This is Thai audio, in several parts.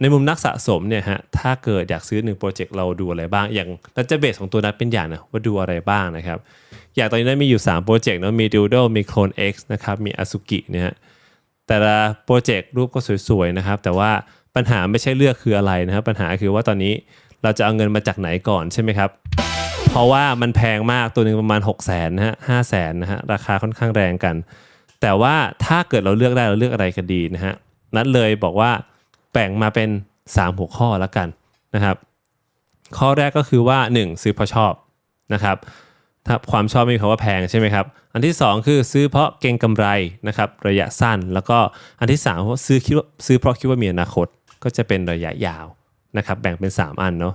ในมุมนักสะสมเนี่ยฮะถ้าเกิดอยากซื้อหนึ่งโปรเจกต์เราดูอะไรบ้าง อย่างดัตเตอร์เบสของตัวนั้นเป็นอย่างนะว่าดูอะไรบ้างนะครับ อย่างตอนนี้นั้นมีอยู่ 3 โปรเจกต์เนอะมี Doodle มี Clone X นะครับมี Asuki เนี่ยแต่ละโปรเจกต์รูปก็สวยๆนะครับ แต่ว่าปัญหาไม่ใช่เลือกคืออะไรนะครับปัญหาคือว่าตอนนี้เราจะเอาเงินมาจากไหนก่อนใช่ไหมครับ เพราะว่ามันแพงมากตัวหนึ่งประมาณ 6 0 0 0 0นะฮะห้าแสนนะฮะราคาค่อนข้างแรงกัน แต่ว่าถ้าเกิดเราเลือกได้เราเลือกอะไรก็ดีนะฮะนัดเลยบอกว่า บ่งมาเป็น 3 หัวข้อล้วกันนะครับ ข้อแรกก็คือว่า 1 ซื้อเพราะชอบนะครับถ้าความชอบไม่มีคำว่าแพงใช่ไหมครับ อันที่ 2 คือซื้อเพราะเก็งกำไรนะครับระยะสั้น แล้วก็อันที่3เพราะซื้อคิดว่าซื้อเพราะคิดว่ามีอนาคต ก็จะเป็นระยะยาวนะครับแบ่งเป็น 3 อันเนาะ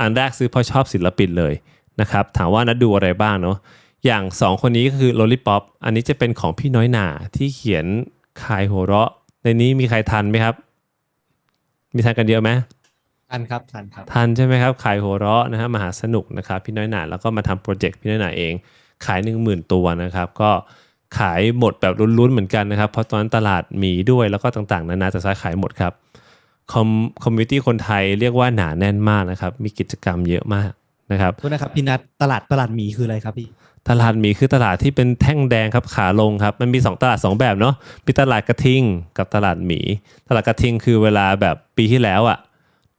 อันแรกซื้อเพราะชอบศิลปินเลยนะครับถามว่านัดดูอะไรบ้างเนาะอย่าง 2 คนนี้ก็คือ Lollipop อันนี้จะเป็นของพี่น้อยหนาที่เขียนคายหัวเราะ ในนี้มีใครทันไหมครับ มีทันกันเยอะไหมทันครับทันครับทันใช่ไหมครับ ขายหัวเราะนะฮะมหาสนุกนะครับ พี่น้อยหนาแล้วก็มาทำโปรเจกต์พี่น้อยหนาเอง ขาย1 0,000ตัวนะครับ ก็ขายหมดแบบลุ้นๆเหมือนกันนะครับ เพราะตอนนั้นตลาดมีด้วยแล้วก็ต่างๆ นานาแต่สุดท้ายขายหมดครับคอมคอมมิตี้คนไทยเรียกว่าหนาแน่นมากนะครับ มีกิจกรรมเยอะมากนะครับโทษนะครับพี่นัทตลาดตลาดหมีคืออะไรครับพี่ ตลาดหมีคือตลาดที่เป็นแท่งแดงครับขาลงครับ มันมี 2 ตลาด 2 แบบเนาะมีตลาดกระทิงกับตลาดหมี ตลาดกระทิงคือเวลาแบบปีที่แล้วอะ่ะ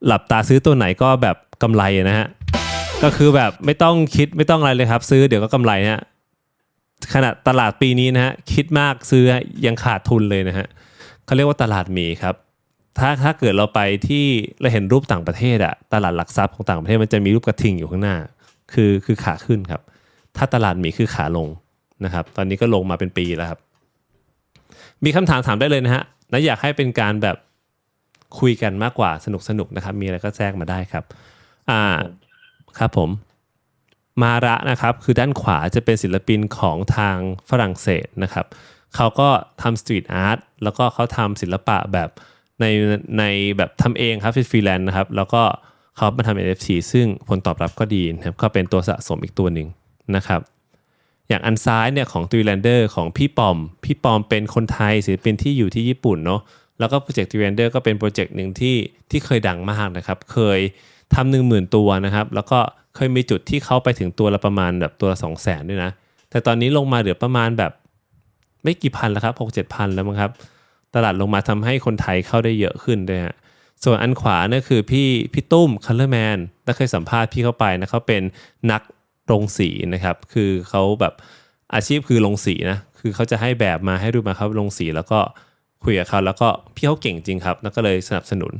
หลับตาซื้อตัวไหนก็แบบกำไรนะฮะก็คือแบบไม่ต้องคิดไม่ต้องอะไรเลยครับ ซื้อเดี๋ยวก็กำไรฮะขณะตลาดปีนี้นะฮะคิดมากซื้อยังขาดทุนเลยนะฮะเขาเรียกว่าตลาดหมีครับถ้าถ้าเกิดเราไปที่เราเห็นรูปต่างประเทศอะตลาดหลักทรัพย์ของต่างประเทศมันจะมีรูปกระทิงอยู่ข้างหน้า คือคือขาขึ้นครับ ถ้าตลาดหมีคือขาลงนะครับ ตอนนี้ก็ลงมาเป็นปีแล้วครับ มีคำถามถามได้เลยนะฮะและอยากให้เป็นการแบบคุยกันมากกว่าสนุกสนุกนะครับ มีอะไรก็แจ้งมาได้ครับ อ่าครับผม มาระนะครับ คือด้านขวาจะเป็นศิลปินของทางฝรั่งเศสนะครับ เขาก็ทำสตรีทอาร์ตแล้วก็เขาทำศิลปะแบบในในแบบทำเองครับเป็นฟรีแลนซ์นะครับ แล้วก็เขามาทำ NFT ซึ่งผลตอบรับก็ดีนะครับก็เป็นตัวสะสมอีกตัวหนึ่ง นะครับ อย่างอันซ้ายเนี่ยของทรีแลนเดอร์ของพี่ปอม พี่ปอมเป็นคนไทยศิลปินที่อยู่ที่ญี่ปุ่นเนาะแล้วก็โปรเจกต์ทรีแลนเดอร์ก็เป็นโปรเจกต์หนึ่งที่ที่เคยดังมากนะครับ เคยทำหนึ่งหมื่นตัวนะครับ แล้วก็เคยมีจุดที่เขาไปถึงตัวละประมาณแบบตัวละสองแสนด้วยนะแต่ตอนนี้ลงมาเหลือประมาณแบบไม่กี่พันแล้วครับหกเจ็ดพันแล้วมั้งครับ ตลาดลงมาทำให้คนไทยเข้าได้เยอะขึ้นด้วยฮะส่วนอันขวาเนี่ยคือพี่พี่ตุ้มคัลเลอร์แมนถ้าเคยสัมภาษณ์พี่เข้าไปนะเขาเป็นนัก ลงสีนะครับ คือเขาแบบอาชีพคือลงสีนะ คือเขาจะให้แบบมาให้รูมาครับลงสีแล้วก็คุยกับเขาแล้วก็พี่เขาเก่งจริงครับ แล้วก็เลยสนับสนุน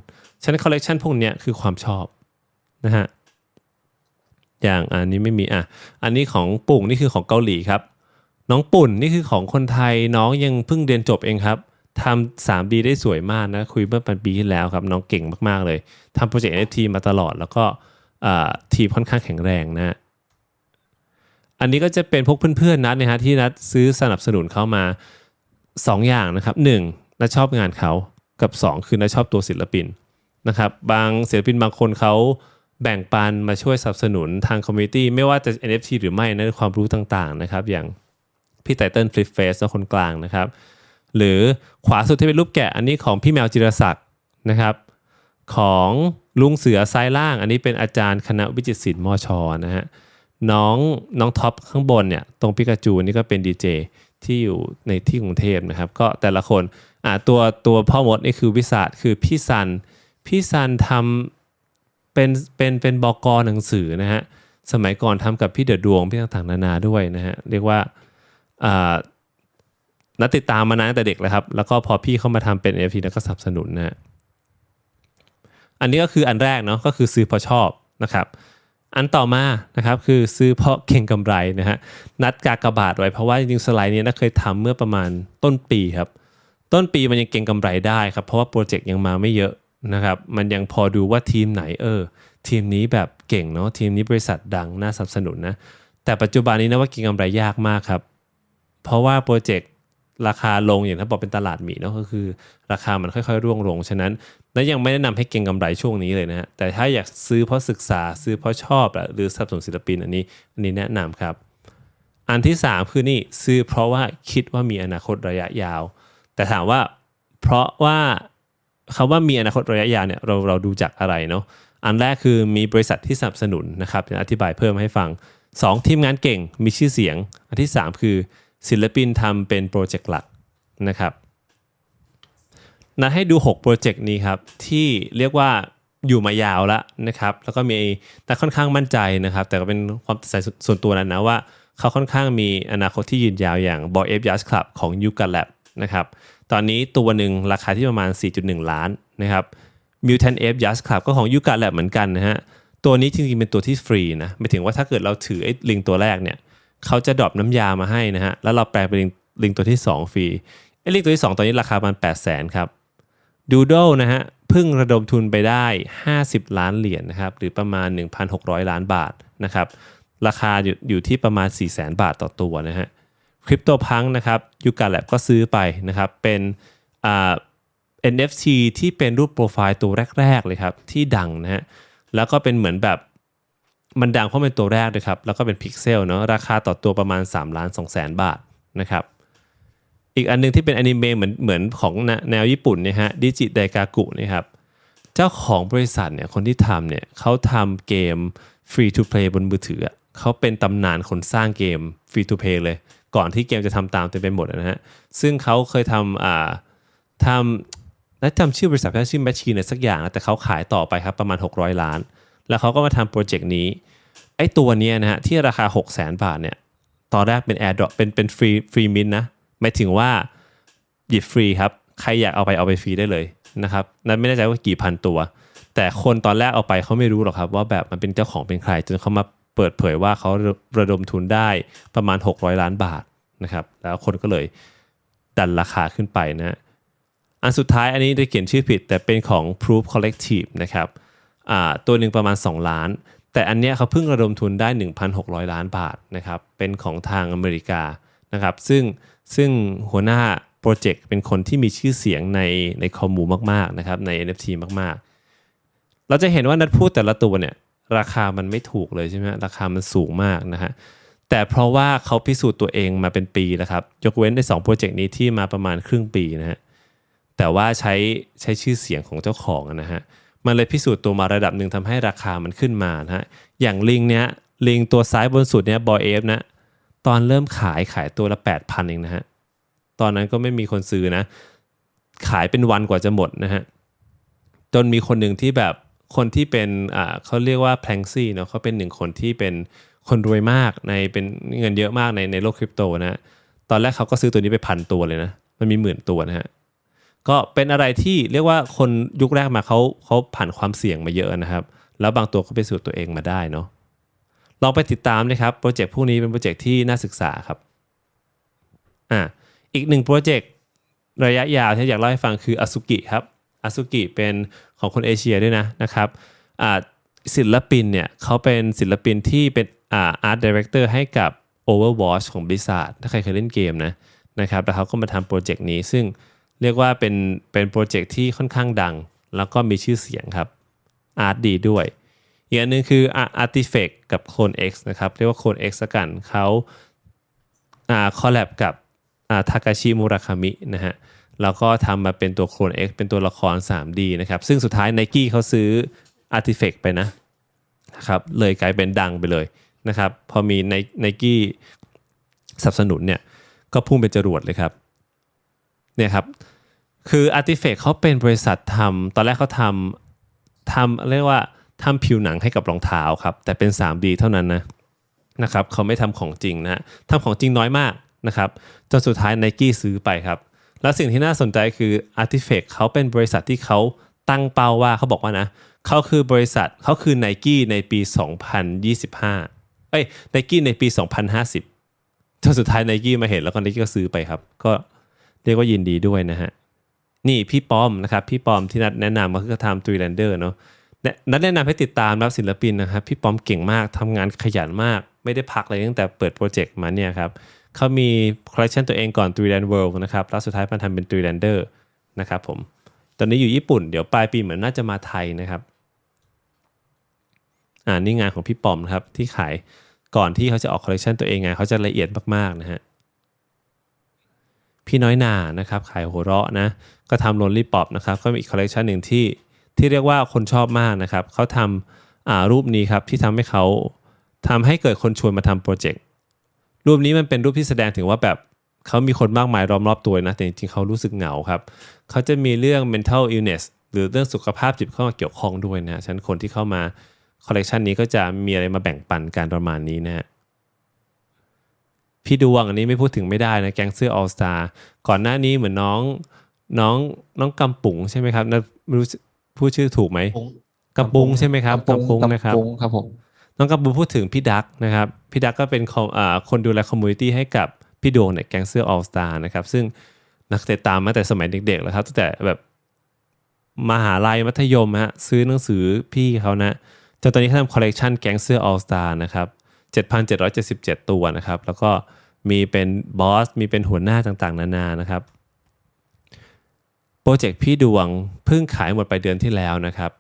ฉะนั้นคอลเลกชันพวกเนี้ยคือความชอบนะฮะอย่างอันนี้ไม่มีอะอันนี้ของปุ่งนี่คือของเกาหลีครับ น้องปุ่นนี่คือของคนไทยน้องยังเพิ่งเรียนจบเองครับทำ 3D ได้สวยมากนะ คุยเมื่อปันปีที่แล้วครับ น้องเก่งมาก ๆ เลยทำโปรเจกต์ NFT มาตลอด แล้วก็ทีมค่อนข้างแข็งแรงนะ อันนี้ก็จะเป็นพวกเพื่อนๆนัดนะฮะที่นัดซื้อสนับสนุนเขามา 2 อย่างนะครับ 1. นัดชอบงานเขากับ 2 คือนัดชอบตัวศิลปินนะครับบางศิลปินบางคนเขาแบ่งปันมาช่วยสนับสนุนทางคอมมิตี้ไม่ว่าจะ NFT หรือไม่นะความรู้ต่างๆนะครับอย่างพี่ไตเติ้ลฟลิปเฟสคนกลางนะครับหรือขวาสุดที่เป็นรูปแกะอันนี้ของพี่แมวจิรศักดิ์นะครับของลุงเสือซ้ายล่าง อันนี้เป็นอาจารย์คณะวิจิตรศิลป์มอชนะฮะ น้องน้องท็อปข้างบนเนี่ยตรงปิกาจูนี่ก็เป็นดีเจที่อยู่ในที่กรุงเทพนะครับ ก็แต่ละคนอ่าตัวตัวพ่อมดนี่คือวิสาดคือพี่ซัน พี่ซันทำเป็นเป็นเป็นบกหนังสือนะฮะสมัยก่อนทำกับพี่เดือดดวงพี่ต่างๆนานาด้วยนะฮะเรียกว่าอ่านัดติดตามมานานตั้งแต่เด็กแล้วครับ แล้วก็พอพี่เข้ามาทำเป็น NFT แล้วก็สนับสนุนนะฮะอันนี้ก็คืออันแรกเนาะก็คือซื้อพราะชอบนะครับ อันต่อมานะครับคือซื้อเพราะเก่งกำไรนะฮะนัดกากบาทไว้เพราะว่าจริงๆสไลด์นี้นะเคยทำเมื่อประมาณต้นปีครับต้นปีมันยังเก่งกำไรได้ครับเพราะว่าโปรเจกต์ยังมาไม่เยอะนะครับมันยังพอดูว่าทีมไหนเออ ทีมนี้แบบเก่งเนาะทีมนี้บริษัทดังน่าสนับสนุนนะแต่ปัจจุบันนี้นะว่าเก่งกำไรยากมากครับ เพราะว่าโปรเจกต์ ราคาลงอย่างที่บอกเป็นตลาดหมีเนาะก็คือ ราคามันค่อยๆ ร่วงลงฉะนั้นและยังไม่แนะนำให้เก็งกำไรช่วงนี้เลยนะฮะแต่ถ้าอยากซื้อเพราะศึกษาซื้อเพราะชอบหรือสนับสนุนศิลปินอันนี้อันนี้แนะนำครับ อันที่ 3 คือนี่ซื้อเพราะว่าคิดว่ามีอนาคตระยะยาว แต่ถามว่าเพราะว่าคำว่ามีอนาคตระยะยาวเนี่ยเราเราดูจากอะไรเนาะอันแรกคือมีบริษัทที่สนับสนุนนะครับจะอธิบายเพิ่มให้ฟัง 2 ทีมงานเก่งมีชื่อเสียง อันที่ 3 คือ ศิลปินทำเป็นโปรเจกต์หลักนะครับนัดให้ดู 6 โปรเจกต์นี้ครับ ที่เรียกว่าอยู่มายาวแล้วนะครับ แล้วก็มีแต่ค่อนข้างมั่นใจนะครับ แต่ก็เป็นความตัดสินใจส่วนตัวนั้นนะว่า เขาค่อนข้างมีอนาคตที่ยืนยาวอย่าง b o y F Yacht Club ของ y u g a Lab นะครับ ตอนนี้ตัวหนึ่งราคาที่ประมาณ 4.1 ล้านนะครับ Mutant F Yacht Club ก็ของ y u g a Lab เหมือนกันนะฮะ ตัวนี้จริงๆเป็นตัวที่ฟรีนะหมายถึงว่าถ้าเกิดเราถือไอ้ลิงตัวแรกเนี่ย เขาจะดรอปน้ำยามาให้นะฮะ แล้วเราแปลเป็นลิงลงตัวที่ 2 ฟรีไอ้ลิงตัวที่ 2 ตอนนี้ราคาประมาณ8 0 0 0 0 0ครับ Doodle นะฮะเพิ่งระดมทุนไปได้ 50 ล้านเหรียญนะครับ หรือประมาณ 1,600 ล้านบาทนะครับ ราคาอยู่อยู่ที่ประมาณ 4 0 0 0 0 0บาทต่อตัวนะฮะคริปโตพังนะครับยูกาแลบก็ซื้อไปนะครับ เป็นอ่า NFT ที่เป็นรูปโปรไฟล์ตัวแรก ๆ เลยครับ ที่ดังนะฮะแล้วก็เป็นเหมือนแบบ มันดังเพราะเป็นตัวแรกเลยครับ แล้วก็เป็นพิกเซลเนาะราคาต่อตัวประมาณ3ล้าน2แสนบาทนะครับ อีกอันหนึงที่เป็นอนิเมะเหมือนเหมือนของแนวญี่ปุ่นเนี่ยฮะดิจิไดกากุนี่ครับเจ้าของบริษัทเนี่ยคนที่ทำเนี่ยเขาทำเกมฟรีทูเพลย์บนมือถือเขาเป็นตำนานคนสร้างเกมฟรีทูเพลย์เลย ก่อนที่เกมจะทำตามเต็มไปหมดนะฮะซึ่งเขาเคยทำอ่าทำและจำชื่อบริษัทชื่อแมชชีนอะไรสักอย่าง แต่เขาขายต่อไปครับประมาณ 600 ล้าน แล้วเขาก็มาทำโปรเจกต์นี้ไอ้ตัวเนี้ยนะฮะที่ราคา 6 0 0 0 0 0บาทเนี่ยตอนแรกเป็น AirDrop เป็นเป็นฟรีฟรีมินนะหมายถึงว่าหยิบฟรีครับ ใครอยากเอาไปเอาไปฟรีได้เลยนะครับนั้นไม่แน่ใจว่ากี่พันตัว แต่คนตอนแรกเอาไปเขาไม่รู้หรอกครับ ว่าแบบมันเป็นเจ้าของเป็นใคร จนเขามาเปิดเผยว่าเขาระดมทุนได้ประมาณ 600 ล้านบาทนะครับ แล้วคนก็เลยดันราคาขึ้นไปนะ อันสุดท้ายอันนี้ได้เขียนชื่อผิดแต่เป็นของ Proof Collective นะครับ ตัวหนึ่งประมาณ 2 ล้าน แต่อันเนี้ยเขาเพิ่งระดมทุนได้ 1,600 ล้านบาทนะครับเป็นของทางอเมริกานะครับซึ่งซึ่งหัวหน้าโปรเจกต์เป็นคนที่มีชื่อเสียงในในคอมมูมากๆนะครับใน NFT มากๆ เราจะเห็นว่านัดพูดแต่ละตัวเนี่ยราคามันไม่ถูกเลยใช่ไหมราคามันสูงมากนะฮะแต่เพราะว่าเขาพิสูจน์ตัวเองมาเป็นปีแล้วครับ ยกเว้นใน2โปรเจกต์นี้ที่มาประมาณครึ่งปีนะฮะแต่ว่าใช้ใช้ชื่อเสียงของเจ้าของนะฮะ มันเลยพิสูจน์ตัวมาระดับหนึ่งทำให้ราคามันขึ้นมานะฮะอย่างลิงเนี้ยลิงตัวซ้ายบนสุดเนี้ยบอยเอฟนะตอนเริ่มขายขายตัวละ8,000เองนะฮะตอนนั้นก็ไม่มีคนซื้อนะ ขายเป็นวันกว่าจะหมดนะฮะจนมีคนหนึ่งที่แบบคนที่เป็นอ่าเขาเรียกว่าแพลงซี่เนาะเขาเป็นหนึ่งคนที่เป็นคนรวยมากในเป็นเงินเยอะมากในในโลกคริปโตนะฮะตอนแรกเขาก็ซื้อตัวนี้ไปพันตัวเลยนะ มันมีหมื่นตัวนะฮะ ก็เป็นอะไรที่เรียกว่าคนยุคแรกมาเขาเขาผ่านความเสี่ยงมาเยอะนะครับ แล้วบางตัวก็ไปสู่ตัวเองมาได้เนาะลองไปติดตามนะครับโปรเจกต์พวกนี้เป็นโปรเจกต์ที่น่าศึกษาครับอ่าอีกหนึ่งโปรเจกต์ระยะยาวที่อยากเล่าให้ฟังคืออ s สุกิครับอ s สุกิเป็นของคนเอเชียด้วยนะนะครับอ่าศิลปินเนี่ยเขาเป็นศิลปินที่เป็นอ่าอาร์ตดีเรคเตอร์ให้กับ Overwatch ของ Blizzard ถ้าใครเคยเล่นเกมนะนะครับแล้วเขาก็มาทำโปรเจกต์นี้ซึ่ง เรียกว่าเป็นเป็นโปรเจกต์ที่ค่อนข้างดัง แล้วก็มีชื่อเสียงครับอาร์ตดีด้วย อีกอันหนึงคือ Artifact กับ Clone X นะครับ เรียกว่า Clone X กันเขาอ่าคอลแลบกับอ่าทากาชิมุราคามินะฮะแล้วก็ทำมาเป็นตัว Clone X เป็นตัวละคร 3D นะครับ ซึ่งสุดท้าย Nike เขาซื้อ Artifact ไปนะนะครับเลยกลายเป็นดังไปเลยนะครับ พอมี Nike สนับสนุนเนี่ย ก็พุ่งเป็นจรวดเลยครับ เนี่ยครับ คือ Artifact เขาเป็นบริษัททำตอนแรกเขาทำทำเรียกว่าทำผิวหนังให้กับรองเท้าครับ แต่เป็น 3D เท่านั้นนะนะครับเขาไม่ทำของจริงนะทำของจริงน้อยมากนะครับจนสุดท้าย n i กี้ซื้อไปครับ แล้วสิ่งที่น่าสนใจคือ Artifact เขาเป็นบริษัทที่เขาตั้งเป้าว่าเขาบอกว่านะเขาคือบริษัทเขาคือ n i กี้ในปี 2025 เอ้ย n i กี้ในปี 2050จนสุดท้าย n i กี้มาเห็นแล้วก็ n i กี้ก็ซื้อไปครับ ก็เรียกว่ายินดีด้วยนะฮะ นี่พี่ป้อมนะครับ พี่ป้อมที่นัดแนะนำก็คือทำทรีแลนเดอร์เนาะนัดแนะนำให้ติดตามรับศิลปินนะครับ พี่ป้อมเก่งมากทำงานขยันมาก ไม่ได้พักเลยตั้งแต่เปิดโปรเจกต์มาเนี่ยครับเขามีคอลเลคชันตัวเองก่อน t r e e l a n d World นะครับแล้วสุดท้ายมันทำเป็น t r e e l a n d e r นะครับผมตอนนี้อยู่ญี่ปุ่นเดี๋ยวปลายปีเหมือนน่าจะมาไทยนะครับอ่านี่งานของพี่ปอมนะครับที่ขายก่อนที่เขาจะออกคอลเลคชันตัวเองไงเขาจะละเอียดมากๆนะฮะ พี่น้อยนานะครับขายหัวเราะนะก็ทำ Lonely Pop นะครับก็มีอีกคอลเลกชันหนึ่งที่ที่เรียกว่าคนชอบมากนะครับเขาทำอ่ารูปนี้ครับที่ทำให้เขาทำให้เกิดคนชวนมาทำโปรเจกต์รูปนี้มันเป็นรูปที่แสดงถึงว่าแบบเขามีคนมากมายล้อมรอบตัวนะแต่จริงๆเขารู้สึกเหงาครับเขาจะมีเรื่อง mental illness หรือเรื่องสุขภาพจิตเข้ามาเกี่ยวข้องด้วยนะฉะนันคนที่เข้ามาคอลเลกชันนี้ก็จะมีอะไรมาแบ่งปันการประมาณนี้นะฮะ พี่ดวงอันนี้ไม่พูดถึงไม่ได้นะแก๊งเสื้อออสตาก่อนหน้านี้เหมือนน้องน้องน้องกำปุ๋งใช่ไหมครับนะไม่รู้พูดชื่อถูกไหมปุ้งกำปุงใช่ไหมครับกำปุงกำปุงนะครับกำปุงครับผมน้องกำปุงพูดถึงพี่ดักนะครับพี่ดักก็เป็นคอมอ่าคนดูแลคอมมูนิตี้ให้กับพี่ดวงเนี่ยแก๊งเสื้อออสตานะครับซึ่งนักเตะตามมาแต่สมัยเด็กๆแล้วครับตั้งแต่แบบมหาลัยมัธยมฮะซื้อหนังสือพี่เขานะจนตอนนี้เขาทำคอลเลกชันแก๊งเสื้อออสตานะครับ7,777 ตัวนะครับ แล้วก็ มีเป็นบอส มีเป็นหัวหน้าต่างๆ นานานะครับ โปรเจกต์พี่ดวงเพิ่งขายหมดไปเดือนที่แล้วนะครับ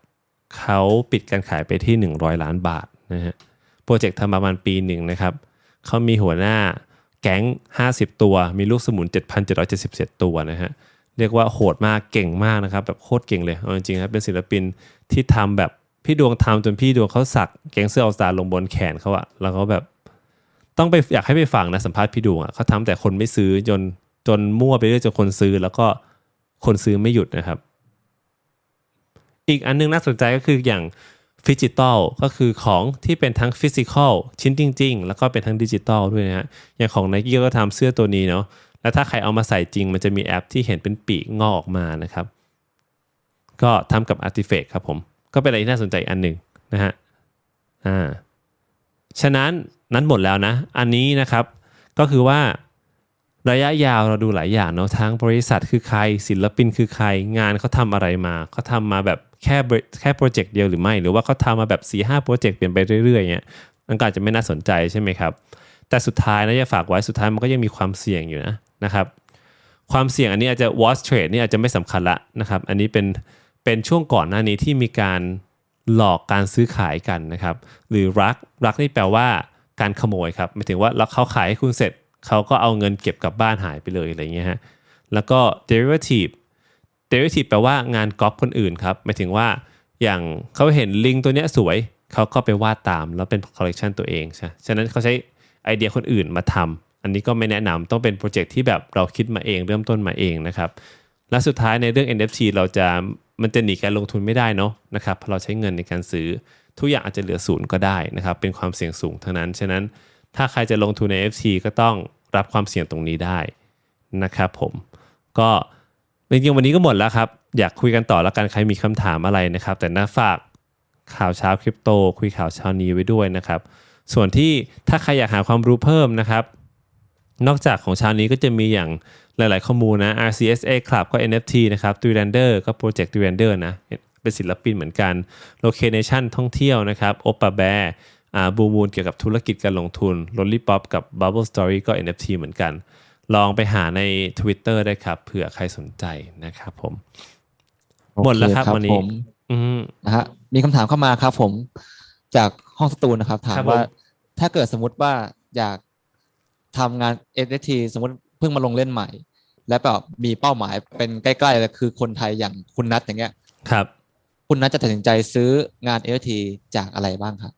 เขาปิดการขายไปที่ 100 ล้านบาทนะฮะ โปรเจกต์ทำประมาณปีหนึ่งนะครับ เขามีหัวหน้าแก๊ง 50 ตัว มีลูกสมุน 7,777 ตัวนะฮะ เรียกว่าโหดมาก เก่งมากนะครับ แบบโคตรเก่งเลย เอาจริงๆครับเป็นศิลปินที่ทำแบบพี่ดวงทำจนพี่ดวงเขาสักแก๊งเสื้อออสตาลงบนแขนเขาอะแล้วเขาแบบ ต้องไปอยากให้ไปฟังนะสัมภาษณ์พี่ดวงอะเขาทำแต่คนไม่ซื้อจนจนมั่วไปเรื่อยจนคนซื้อ แล้วก็คนซื้อไม่หยุดนะครับ อีกอันนึงน่าสนใจก็คืออย่างฟิจิตอลก็คือของที่เป็นทั้งฟิสิกอลชิ้นจริง ๆ แล้วก็เป็นทั้งดิจิตอลด้วยนะฮะอย่างของ n i กี้ก็ทำเสื้อตัวนี้เนาะแล้วถ้าใครเอามาใส่จริง มันจะมีแอปที่เห็นเป็นปีกงอกออกมานะครับ ก็ทำกับ Artifact ครับผม ก็เป็นอะไรที่น่าสนใจอันหนึ่งนะฮะอ่า ฉะนั้นนั้นหมดแล้วนะ อันนี้นะครับก็คือว่าระยะยาวเราดูหลายอย่างเนาะทั้งบริษัทคือใครศิลปินคือใคร งานเขาทำอะไรมาเขาทำมาแบบแค่แค่โปรเจกต์เดียวหรือไม่ หรือว่าเขาทำมาแบบ4ีหโปรเจกต์เปลี่ยนไปเรื่อยๆเงี้ยมันก็อาจจะไม่น่าสนใจใช่ไหมครับ แต่สุดท้ายนะจะฝากไว้สุดท้ายมันก็ยังมีความเสี่ยงอยู่นะนะครับ ความเสี่ยงอันนี้อาจจะ watch trade นี่อาจจะไม่สำคัญละนะครับ อันนี้เป็นเป็นช่วงก่อนหน้านี้ที่มีการ หลอกการซื้อขายกันนะครับ หรือรักรักนี่แปลว่าการขโมยครับหมายถึงว่าแล้วเขาขายให้คุณเสร็จเขาก็เอาเงินเก็บกลับบ้านหายไปเลยอะไรเงี้ยฮะแล้วก็ derivative derivative แปลว่างานก๊อปคนอื่นครับหมายถึงว่าอย่างเขาเห็นลิงตัวเนี้ยสวยเขาก็ไปวาดตามแล้วเป็นคอลเลกชันตัวเองใช่ฉะนั้นเขาใช้ไอเดียคนอื่นมาทำอันนี้ก็ไม่แนะนำต้องเป็นโปรเจกต์ที่แบบเราคิดมาเองเริ่มต้นมาเองนะครับและสุดท้ายในเรื่อง NFT เราจะ มันจะหนีการลงทุนไม่ได้เนาะนะครับเพราะเราใช้เงินในการซื้อทุกอย่างอาจจะเหลือศูนย์ก็ได้นะครับเป็นความเสี่ยงสูงทั้งนั้น ฉะนั้นถ้าใครจะลงทุนใน FT ก็ต้องรับความเสี่ยงตรงนี้ได้นะครับผมก็จริงๆวันนี้ก็หมดแล้วครับ อยากคุยกันต่อแล้วกันใครมีคำถามอะไรนะครับ แต่น่าฝากข่าวเช้าคริปโต คุยข่าวเช้านี้ไว้ด้วยนะครับ ส่วนที่ถ้าใครอยากหาความรู้เพิ่มนะครับ นอกจากของเช้านี้ก็จะมีอย่าง หลายๆข้อมูลนะ RCSA Club ก็ NFT นะครับ t r e l a n d e r ก็โปรเจกต์ t r e l a n d e r นะ เป็นศิลปินเหมือนกัน Location ท่องเที่ยวนะครับ o p a Bear อ่าบูมูลเกี่ยวกับธุรกิจการลงทุน Lollipop กับ Bubble Story ก็ NFT เหมือนกัน ลองไปหาใน Twitter ได้ครับ เผื่อใครสนใจนะครับผม หมดแล้วครับโอเวันนี้ผมอืมนะฮะมีคำถามเข้ามาครับผมจากห้องสตูนนะครับ ถาครัมบผมว่าถ้าเกิดสมมติว่าอยากทำงาน NFT สมมติเพิ่งมาลงเล่นใหม่ และแบบมีเป้าหมายเป็นใกล้ๆเลยคือคนไทยอย่างคุณนัทอย่างเงี้ย ครับ คุณนัทจะตัดสินใจซื้องาน NFT จากอะไรบ้างครับ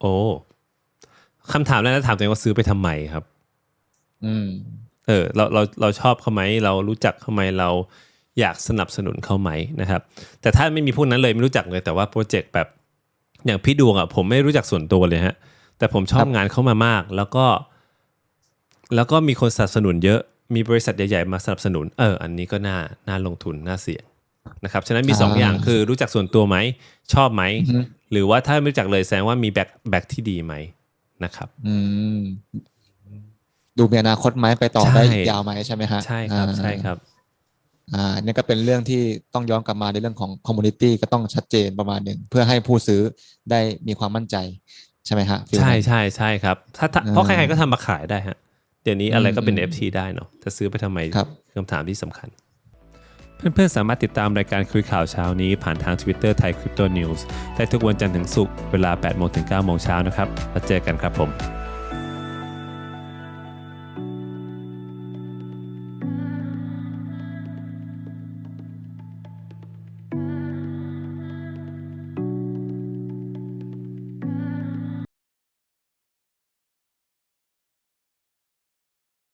โอ้คำถามแรกนะถามตัวเองว่าซื้อไปทำไมครับ อืม เออ เราเราเราชอบเขาไหมเรารู้จักเขาไหมเราอยากสนับสนุนเขาไหมนะครับ แต่ถ้าไม่มีพวกนั้นเลยไม่รู้จักเลยแต่ว่าโปรเจกต์แบบอย่างพี่ดวงอะผมไม่รู้จักส่วนตัวเลยฮะ แต่ผมชอบครับงานเขามามาก แล้วก็ แล้วก็มีคนสนับสนุนเยอะมีบริษัทใหญ่ๆมาสนับสนุน เออ อันนี้ก็น่าน่าลงทุนน่าเสี่ยงนะครับฉะนั้นมีสองอย่างคือรู้จักส่วนตัวไหม ชอบไหมอือฮึหรือว่าถ้าไม่รู้จักเลยแสดงว่ามีแบ็คแบ็คที่ดีไหมนะครับอืมดูมีอนาคตไหมไปต่อใช่ได้อีกยาวไหมใช่ไหมฮะใช่ครับอ่าใช่ครับอ่าเนี่ยก็เป็นเรื่องที่ต้องย้อนกลับมาในเรื่องของคอมมูนิตี้ก็ต้องชัดเจนประมาณหนึ่งเพื่อให้ผู้ซื้อได้มีความมั่นใจ ใช่ไหมฮะฟิลใช่นั้นใช่ใช่ครับถ้าถ้าอ่าเพราะใครๆก็ทำมาขายได้ฮะ เดี๋ยวนี้อะไรก็เป็นอืม FT ได้เนาะจะซื้อไปทำไมครับคำถามที่สำคัญ เพื่อนๆ สามารถติดตามรายการคุยข่าวเช้านี้ ผ่านทาง Twitter ไทย Crypto News ได้ทุกวันจันทร์ถึงศุกร์เวลา 8 โมงถึง 9 โมงเช้านะครับ แล้วเจอกันครับผม